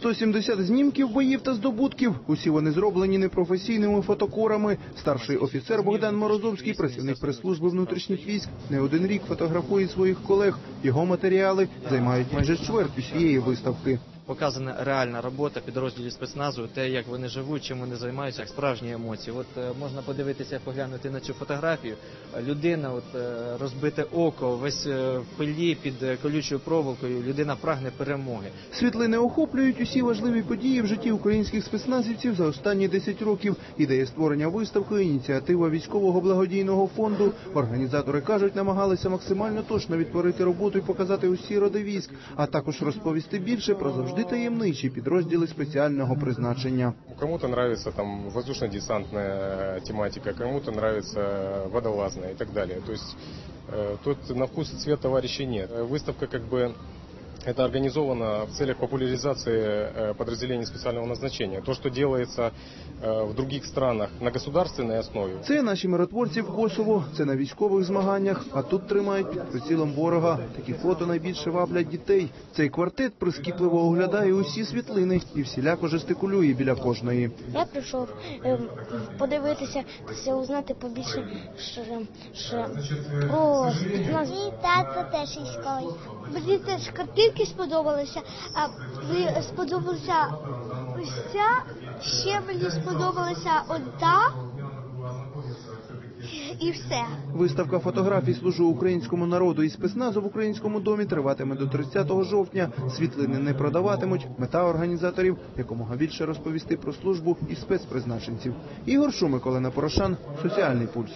170 знімків боїв та здобутків. Усі вони зроблені непрофесійними фотокорами. Старший офіцер Богдан Морозовський, працівник прес-служби внутрішніх військ, не один рік фотографує своїх колег. Його матеріали займають майже чверть усієї виставки. Показана реальна робота підрозділів спецназу, те, як вони живуть, чим вони займаються, як справжні емоції. От е, можна подивитися, поглянути на цю фотографію. Людина, от е, розбите око, весь е, в пилі під колючою проволокою. Людина прагне перемоги. Світлини охоплюють усі важливі події в житті українських спецназівців за останні 10 років. Ідея створення виставки, ініціатива військового благодійного фонду. Організатори кажуть, намагалися максимально точно відтворити роботу і показати усі роди військ, а також розповісти більше про завжди таємничі підрозділи спеціального призначення. Кому-то нравится там воздушно-десантная тематика, кому-то нравится водолазная и так далее. То есть э, тут на вкус и цвет товарищей нет. Э, Выставка как бы это организовано в целях популяризации э, подразделений специального назначения. То, что делается э, в других странах на государственной основе, Це наші миротворці в Косово, це на військових змаганнях, а тут тримають під прицілом ворога. Такі фото найбільше ваблять дітей. Цей квартет прискіпливо оглядає усі світлини і всіляко жестикулює біля кожної. Я прийшов ем, подивитися, все узнати побільше що, що, про спецназ. Мій тато теж військовий. Мені теж картинки сподобалися, а сподобалася ось ця, ще мені сподобалася одна. І все. Виставка фотографій служу українському народу і спецназу в українському домі триватиме до 30 жовтня. Світлини не продаватимуть. Мета організаторів якомога більше розповісти про службу і спецпризначенців. Ігор Шумик, Олена Порошан, Соціальний пульс.